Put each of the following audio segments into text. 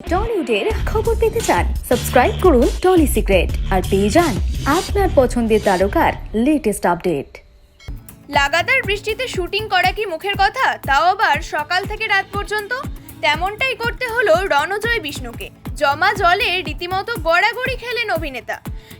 টলিউডের খবর পেতে চান, সাবস্ক্রাইব করুন টলি সিক্রেট আর পেয়ে যান আপনার পছন্দের তারকার লেটেস্ট আপডেট লাগাতার বৃষ্টিতে শুটিং করা কি মুখের কথা? তাও আবার সকাল থেকে রাত পর্যন্ত? তেমনটাই করতে হলো রণজয় বিষ্ণুকে। জমা জলে রীতিমতো গড়াগড়ি খেলেন অভিনেতা।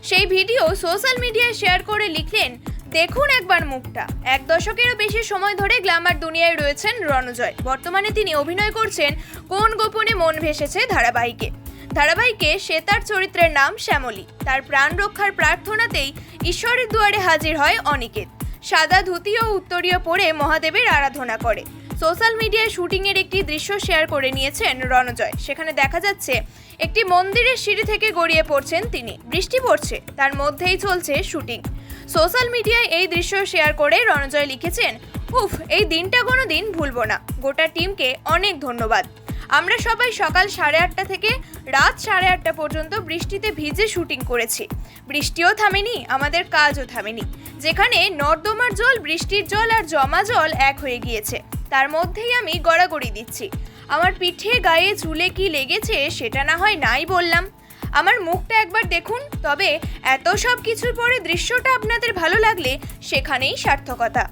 সেই ভিডিও সোশ্যাল মিডিয়ায় শেয়ার করে লিখলেন দেখুন একবার মুখটা। এক দশকেরও বেশি সময় ধরে গ্ল্যামার দুনিয়ায় রয়েছেন রণজয়। বর্তমানে তিনি অভিনয় করছেন কোন গোপনে মন ভেসেছে ধারাবাহিকে। ধারাবাহিকে সে তার চরিত্রের নাম শ্যামলী। তার প্রাণ রক্ষার প্রার্থনাতেই ঈশ্বরের দুয়ারে হাজির হয় অনিকেত। সাদা ধুতি ও উত্তরীয় পরে মহাদেবের আরাধনা করে। সোশ্যাল মিডিয়ায় শুটিংয়ের একটি দৃশ্য শেয়ার করে নিয়েছেন রণজয়। সেখানে দেখা যাচ্ছে, একটি মন্দিরের সিঁড়ি থেকে গড়িয়ে পড়ছেন তিনি। বৃষ্টি পড়ছে, তার মধ্যেই চলছে শুটিং। সোশ্যাল মিডিয়ায় এই দৃশ্য শেয়ার করে রণজয় লিখেছেন, উফ, এই দিনটা কোনো দিন ভুলবো না। গোটা টিমকে অনেক ধন্যবাদ। আমরা সবাই সকাল সাড়ে আটটা থেকে রাত সাড়ে আটটা পর্যন্ত বৃষ্টিতে ভিজে শুটিং করেছি। বৃষ্টিও থামেনি, আমাদের কাজও থামেনি। যেখানে নর্দমার জল, বৃষ্টির জল আর জমা জল এক হয়ে গিয়েছে। তার মধ্যেই আমি গড়াগড়ি দিচ্ছি। আমার পিঠে গায়ে চুলে কি লেগেছে সেটা না হয় নাই বললাম। আমার মুখটা একবার দেখুন, তবে এত সব কিছুর পরে দৃশ্যটা আপনাদের ভালো লাগলে সেখানেই সার্থকতা।